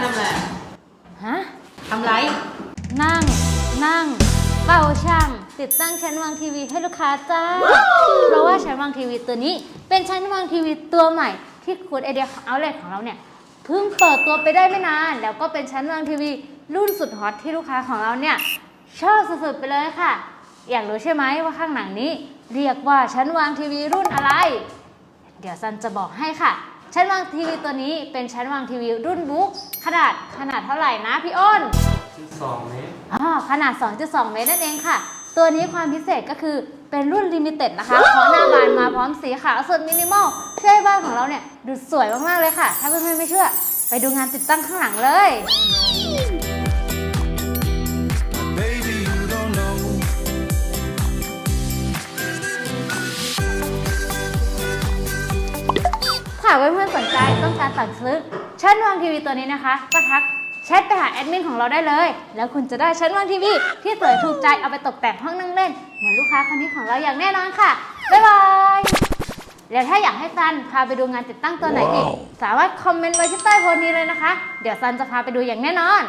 ทำอะไรฮะทำไร นั่ง นั่ง เป่าช่าง ติดตั้งชั้นวางทีวีให้ลูกค้าจ้า เพราะว่าชั้นวางทีวีตัวนี้ เป็นชั้นวางทีวีตัวใหม่ ที่คุณไอเดียของเอาเลทของเราเนี่ยเพิ่งเปิดตัวไปได้ไม่นาน แล้วก็เป็นชั้นวางทีวีรุ่นสุดฮอตที่ลูกค้าของเราเนี่ยชอบสุดๆไปเลยค่ะ อยากรู้ใช่ไหมว่าข้างหลังนี้ เรียกว่าชั้นวางทีวีรุ่นอะไร เดี๋ยวซันจะบอกให้ค่ะ ชั้นวางทีวีตัวนี้เป็นชั้นวางทีวีรุ่นบุ๊กขนาดขนาดเท่าไหร่นะพี่อ้น12เมตรอ๋อขนาด 2.2 เมตรนั่นเองค่ะ ตัวนี้ความพิเศษก็คือเป็นรุ่นลิมิเต็ดนะคะเพราะหน้าบานมาพร้อมสีขาวสุดมินิมอลช่วยให้บ้านของเราเนี่ยดูสวยมากๆเลยค่ะ ถ้าเพื่อนๆไม่เชื่อ ไปดูงานติดตั้งข้างหลังเลย ถ้าเพื่อนๆสนใจต้องการสั่งซื้อชั้นวางทีวีตัวนี้นะคะก็ทักแชทไปหาแอดมินของเราได้เลย แล้วคุณจะได้ชั้นวางทีวีที่สวยถูกใจเอาไปตกแต่งห้องนั่งเล่น เหมือนลูกค้าคนนี้ของเราอย่างแน่นอนค่ะ บ๊ายบาย แล้วถ้าอยากให้ซันพาไปดูงานติดตั้งตัวไหนอีก สามารถคอมเมนต์ไว้ที่ใต้โพสต์นี้เลยนะคะ เดี๋ยวซันจะพาไปดูอย่างแน่นอน